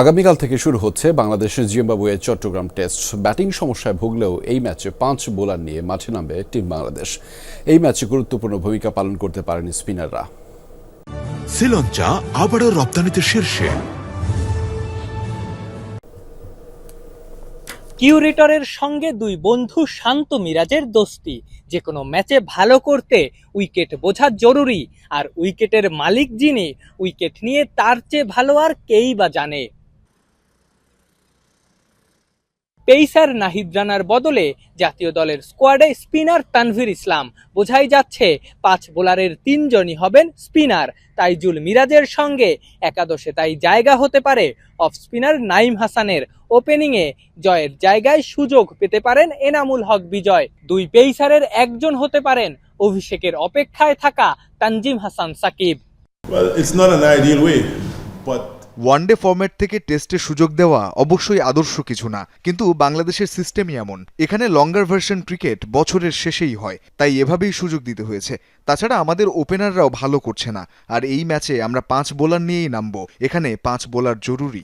আগামীকাল থেকে শুরু হচ্ছে বাংলাদেশের জিম্বাবুয়ে চট্টগ্রাম টেস্ট। ব্যাটিং সমস্যায় ভুগলেও এই ম্যাচে পাঁচ বোলার নিয়ে মাঠে নামবে টিম বাংলাদেশ। এই ম্যাচে গুরুত্বপূর্ণ ভূমিকা পালন করতে পারেন স্পিনাররা। শ্রীলঞ্চা আবারও রপ্তানিতে শীর্ষে। কিউরেটরের সঙ্গে দুই বন্ধু শান্ত মিরাজের দোস্তি। যে কোনো ম্যাচে ভালো করতে উইকেট বোঝা জরুরি আর উইকেটের মালিক যিনি উইকেট নিয়ে তার চেয়ে ভালো আর কেই বা জানে। পেইসার নাহিদ রানার বদলে জাতীয় দলের স্কোয়াডে স্পিনার তানভীর ইসলাম। বোঝাই যাচ্ছে পাঁচ বোলারের তিনজনই হবেন স্পিনার। তাইজুল মিরাজের সঙ্গে একাদশে তাই জায়গা হতে পারে অফ স্পিনার নাইম হাসানের। ওপেনিংয়ে জয়ের জায়গায় সুযোগ পেতে পারেন এনামুল হক বিজয়। দুই পেইসারের একজন হতে পারেন অভিষেকের অপেক্ষায় থাকা Tanzim Hasan Sakib. Well, it's not an ideal way, but one day format থেকে টেস্টে সুযোগ দেওয়া অবশ্যই আদর্শ কিছু না। কিন্তু বাংলাদেশের সিস্টেমই এমন। এখানে লঙ্গার ভার্সন ক্রিকেট বছরের শেষেই হয় তাই এভাবেই সুযোগ দিতে হয়েছে। তাছাড়া আমাদের ওপেনাররাও ভালো করছে না। আর এই ম্যাচে আমরা পাঁচ বোলার নিয়েই নামবো। এখানে পাঁচ বোলার জরুরি.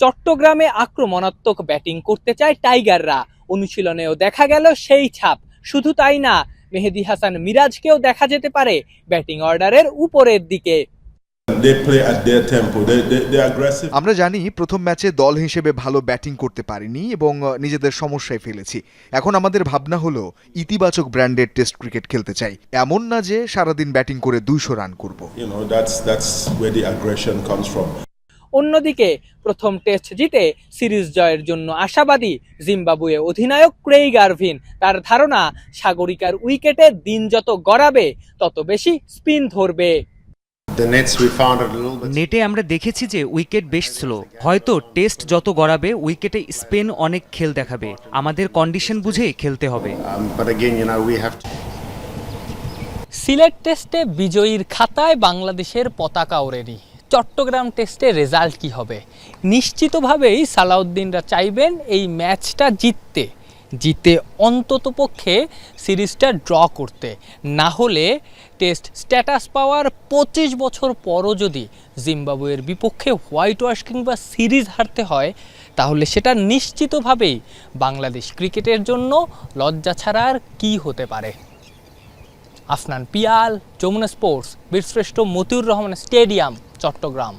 চট্টগ্রামে আক্রমণাত্মক ব্যাটিং করতে চায় টাইগাররা। অনুশীলনেও দেখা গেল সেই ছাপ। শুধু তাই না মেহেদি হাসান মিরাজকেও দেখা যেতে পারে ব্যাটিং অর্ডারের উপরের দিকে। আমরা জানি প্রথম ম্যাচে দল হিসেবে ভালো ব্যাটিং করতে পারিনি এবং নিজেদের সমস্যায় ফেলেছি। এখন আমাদের ভাবনা হলো ইতিবাচক ব্র্যান্ডের টেস্ট ক্রিকেট খেলতে চাই। এমন না যে সারাদিন ব্যাটিং করে দুইশো রান করব. অন্যদিকে প্রথম টেস্ট জিতে সিরিজ জয়ের জন্য আশাবাদী জিম্বাবুয়ে অধিনায়ক ক্রেইগ আরভিন। তার ধারণা সাগরিকার উইকেটে দিন যত গড়াবে তত বেশি স্পিন ধরবে। নেটে আমরা দেখেছি যে উইকেট বেশ স্লো হয়তো টেস্ট যত গড়াবে উইকেটে স্পেন অনেক খেল দেখাবে। আমাদের কন্ডিশন বুঝে খেলতে হবে। Um. সিলেট টেস্টে বিজয়ীর খাতায় বাংলাদেশের পতাকা ওড়েনি। চট্টগ্রাম টেস্টে রেজাল্ট কি হবে? নিশ্চিতভাবেই সালাউদ্দিনরা চাইবেন এই ম্যাচটা জিততে। জিতে অন্ততপক্ষে সিরিজটা ড্র করতে। না হলে টেস্ট স্ট্যাটাস পাওয়ার পঁচিশ বছর পরও যদি জিম্বাবুয়ের বিপক্ষে হোয়াইট ওয়াশ কিংবা সিরিজ হারতে হয়, তাহলে সেটা নিশ্চিতভাবেই বাংলাদেশ ক্রিকেটের জন্য লজ্জা ছাড়া আর কী হতে পারে। আফনান পিয়াল, যমুনা স্পোর্টস, বীরশ্রেষ্ঠ মতিউর রহমান স্টেডিয়াম, চট্টগ্রাম।